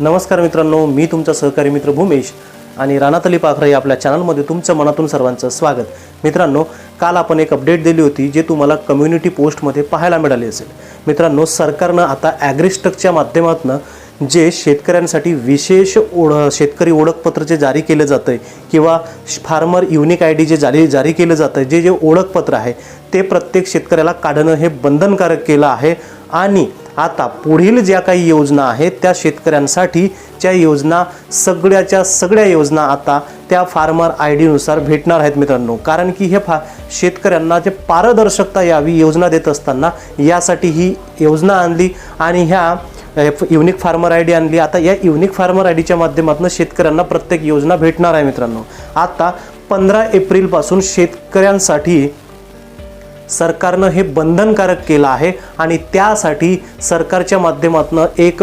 नमस्कार मित्रांनो मी तुमचा सहकारी मित्र भूमेश आणि रानातली पाखरा या आपल्या चॅनलमध्ये तुमचं मनातून सर्वांचं स्वागत. मित्रांनो काल आपण एक अपडेट दिली होती जे तुम्हाला कम्युनिटी पोस्टमध्ये पाहायला मिळाली असेल. मित्रांनो सरकारनं आता ॲग्रिस्टकच्या माध्यमातून जे शेतकऱ्यांसाठी विशेष ओढ शेतकरी ओळखपत्र जे जारी केलं जातं आहे किंवा farmer unique I D J जारी जारी केलं जातं आहे जे जे ओळखपत्र आहे ते प्रत्येक शेतकऱ्याला काढणं हे बंधनकारक केलं आहे आणि आता पुढील ज्या काही योजना आहेत त्या शेतकऱ्यांसाठी त्या योजना सगळ्याच्या सगळ्या योजना आता त्या फार्मर आय डीनुसार भेटणार आहेत मित्रांनो. कारण की हे फा शेतकऱ्यांना जे पारदर्शकता यावी योजना देत असताना यासाठी ही योजना आणली आणि ह्या युनिक फार्मर आय डी आणली. आता या युनिक फार्मर आय डीच्या माध्यमातून शेतकऱ्यांना प्रत्येक योजना भेटणार आहे मित्रांनो. आता पंधरा एप्रिलपासून शेतकऱ्यांसाठी सरकारनं हे बंधनकारक केलं आहे आणि त्यासाठी सरकारच्या माध्यमातून एक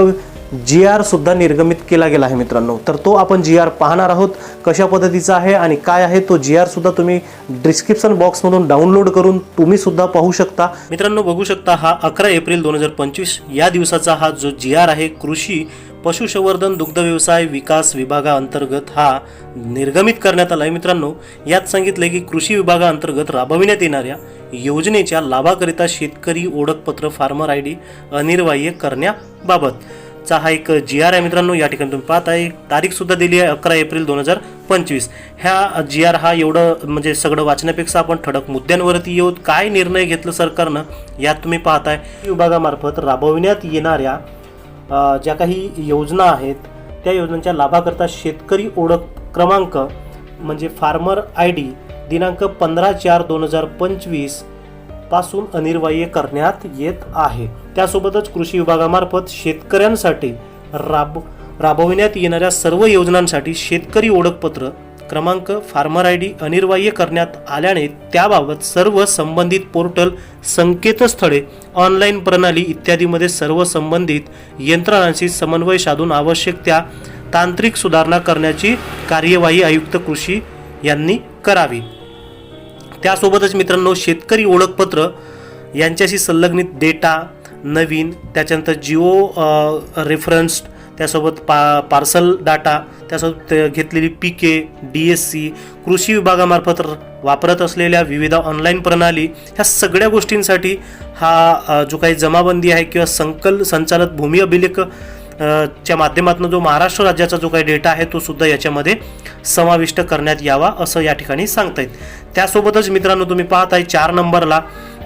जी आरसुद्धा निर्गमित केला गेला आहे मित्रांनो. तर तो आपण जी आर पाहणार आहोत कशा पद्धतीचा आहे आणि काय आहे तो जी आर सुद्धा तुम्ही डिस्क्रिप्शन बॉक्समधून डाउनलोड करून तुम्ही सुद्धा पाहू शकता. मित्रांनो बघू शकता हा अकरा एप्रिल दोन हजार पंचवीस या दिवसाचा हा जो जी आर आहे कृषी पशुसंवर्धन दुग्ध व्यवसाय विकास विभागाअंतर्गत हा निर्गमित करण्यात आला आहे मित्रांनो. यात सांगितलं की कृषी विभागाअंतर्गत राबविण्यात येणाऱ्या योजनेच्या लाभाकरिता शेतकरी ओळखपत्र फार्मर आय डी अनिर्वाह्य करण्याबाबत. चा हा एक जी आर आहे मित्रांनो या ठिकाणी तुम्ही पाहत आहे तारीख सुद्धा दिली आहे अकरा एप्रिल दोन हजार पंचवीस. ह्या जी आर हा एवढं म्हणजे सगळं वाचण्यापेक्षा आपण ठळक मुद्द्यांवरती येऊ काय निर्णय घेतलं सरकारनं यात तुम्ही पाहताय. विभागामार्फत राबविण्यात येणाऱ्या ज्या काही योजना आहेत त्या योजनांच्या लाभाकरता शेतकरी ओळख क्रमांक म्हणजे फार्मर आय डी दिनांक पंधरा चार दोन हजार पंचवीसपासून अनिर्वाह्य करण्यात येत आहे. त्यासोबतच कृषी विभागामार्फत शेतकऱ्यांसाठी राब राबविण्यात येणाऱ्या सर्व योजनांसाठी शेतकरी ओळखपत्र क्रमांक फार्मर आय डी अनिर्वाह्य करण्यात आल्याने त्याबाबत सर्व संबंधित पोर्टल संकेतस्थळे ऑनलाईन प्रणाली इत्यादीमध्ये सर्व संबंधित यंत्रणांशी समन्वय साधून आवश्यक त्या तांत्रिक सुधारणा करण्याची कार्यवाही आयुक्त कृषी यांनी करावी. त्यासोबतच मित्रांनो शेतकरी ओळखपत्र यांच्याशी संलग्नित डेटा नवीन त्याच्यानंतर जिओ रेफरन्स्ड त्यासोबत पा पार्सल डाटा त्यासोबत घेतलेली पिके डी एस सी कृषी विभागामार्फत वापरत असलेल्या विविध ऑनलाईन प्रणाली ह्या सगळ्या गोष्टींसाठी हा जो काही जमाबंदी आहे किंवा संकल संचालक भूमी अभिलेख च्या माध्यमातून जो महाराष्ट्र राज्याचा जो काही डेटा आहे तो सुद्धा याच्यामध्ये समाविष्ट करण्यात यावा असं या ठिकाणी सांगता येईल त्यासोबतच मित्रांनो तुम्ही पाहत आहे चार नंबरला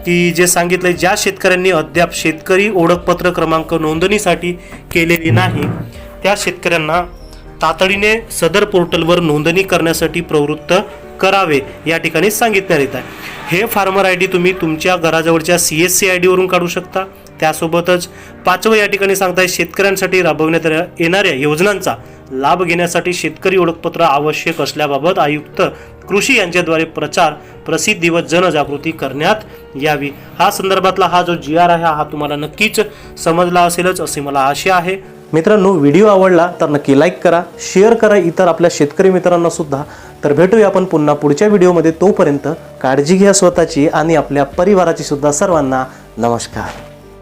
की जे सांगितलंय ज्या शेतकऱ्यांनी अद्याप शेतकरी ओळखपत्र क्रमांक नोंदणीसाठी केलेली नाही त्या शेतकऱ्यांना तातडीने सदर पोर्टलवर नोंदणी करण्यासाठी प्रवृत्त करावे या ठिकाणी सांगितण्यात येत आहे. हे फार्मर आय डी तुम्ही तुमच्या घराजवळच्या सी एस सी आय डीवरून काढू शकता. त्यासोबतच पाचवं या ठिकाणी सांगताय शेतकऱ्यांसाठी राबवण्यात येणाऱ्या योजनांचा लाभ घेण्यासाठी शेतकरी ओळखपत्र आवश्यक असल्याबाबत आयुक्त कृषी यांच्याद्वारे प्रचार प्रसिद्धी व जनजागृती करण्यात यावी. हा संदर्भातला हा जो जी आर आहे हा तुम्हाला नक्कीच समजला असेलच असे मला आशा आहे. मित्रांनो व्हिडिओ आवडला तर नक्की लाईक करा शेअर करा इतर आपल्या शेतकरी मित्रांना सुद्धा. तर भेटूया आपण पुन्हा पुढच्या व्हिडिओमध्ये. तोपर्यंत काळजी घ्या स्वतःची आणि आपल्या परिवाराची सुद्धा सर्वांना नमस्कार.